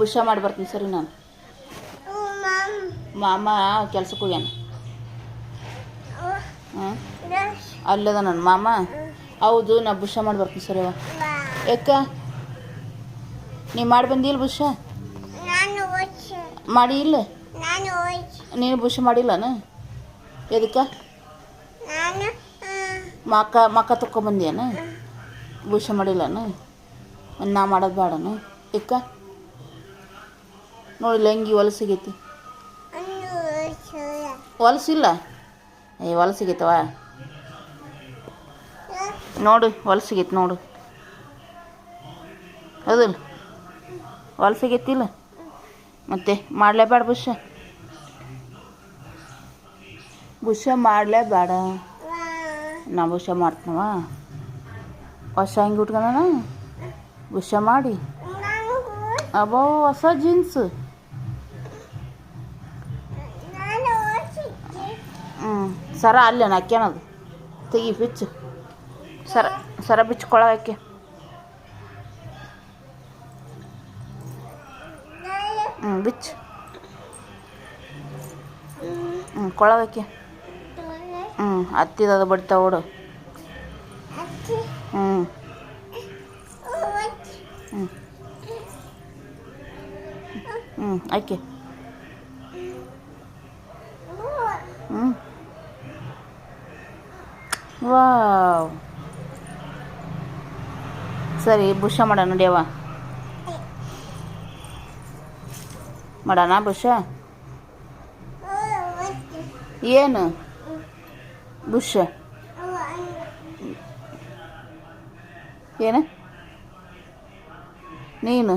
ಬುಷ ಮಾಡಿ ಬರ್ತೀನಿ ಸರಿ ನಾನು. ಮಾಮ ಕೆಲ್ಸಕ್ಕೆ ಹೋಗ್ಯಾನ. ಅಲ್ಲದ ನನ್ನ ಮಾಮ? ಹೌದು, ನಾ ಬುಷ ಮಾಡಿ ಬರ್ತೀನಿ ಸರಿ ಅವ. ಯಾಕ? ನೀ ಮಾಡಿ ಬಂದಿಲ್ಲ ಬುಷ? ಮಾಡಿ ಇಲ್ಲ? ನಾನು ಬುಷ ಮಾಡಿಲ್ಲನ? ಎದಕ್ಕೆ? ಮಕ್ಕ ಮಕ್ಕ ತಗೊಂಬಂದಿಯನ ಬುಷ ಮಾಡಿಲ್ಲನ? ನಾ ಮಾಡೋದು ಬೇಡನ ಇಕ್ಕ ನೋಡಿಲ್ಲ ಹೆಂಗೆ ಹೊಲಸಿಗೈತಿ. ಹೊಲಸಿಲ್ಲ? ಏ ಹೊಲಸಿಗೈತವ? ನೋಡು ಹೊಲಸಿಗೈತಿ ನೋಡು. ಹೌದಿಲ್ಲ ಹೊಲಸಿಗೈತಿಲ್ಲ? ಮತ್ತೆ ಮಾಡಲೇಬೇಡ ಬುಷ? ಬುಷ ಮಾಡಲೇಬೇಡ. ನಾ ಬುಷ ಮಾಡ್ತೀನವ? ಹೊಸ ಹಂಗೆ ಉಟ್ಕೊಂಡ ಬುಷ ಮಾಡಿ? ಅಬೋ ಅಬ್ಬೋ ಹೊಸ ಜೀನ್ಸ್ ನಾನು ಓದ್ಸಿದ್ದೆ ಹ್ಞೂ ಸರ ಅಲ್ಲೇ ಹಾಕ್ಯಾನದು ತೆಗಿ ಬಿಚ್ಚು. ಸರ ಸರ ಬಿಚ್ಕೊಳಕ್ಕೆ ಹ್ಞೂ ಬಿಚ್ಚು. ಹ್ಞೂ ಕೊಳಗಕ್ಕೆ ಹ್ಞೂ ಹತ್ತಿದದು ಬಡಿತಾ ಓಡು. ಹ್ಞೂ ಹ್ಞೂ ಹ್ಞೂ ಆಕೆ ಹ್ಞೂ ವಾವ್. ಸರಿ, ಬುಷ ಮಾಡೋಣ ನಡಿಯವ ಮಾಡೋಣ ಬುಷ? ಏನು? ಬುಷ. ಏನು? ನೀನು?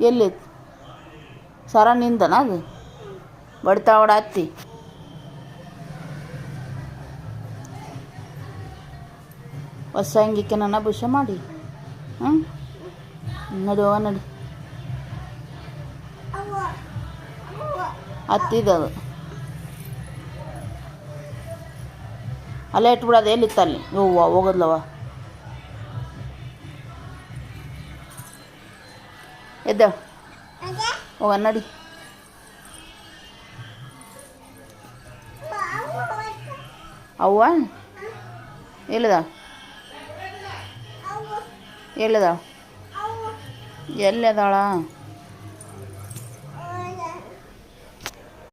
ಎಲ್ಲಿ? ಸರ ನಿಂದನ ಅದು? ಬಡ್ತಾ ಓಡಾತ್ತಿ ಹೊಸ ಅಂಗಿಕೆ ನನ್ನ ಭುಷ ಮಾಡಿ. ಹ್ಞೂ ನಡು ನಡಿ. ಹತ್ತಿದದು ಅಲ್ಲೇ ಇಟ್ಬಿಡೋದು ಎಲ್ಲಿತ್ತು ಅಲ್ಲಿ? ಹೂವ ಹೋಗೋದ್ಲವ ಎದ್ದ? ಹೋಗ, ನಡಿ. ಅವ್ವ? ಓದ್ಸ ಅವ್ವ ಎಲ್ಲಿದ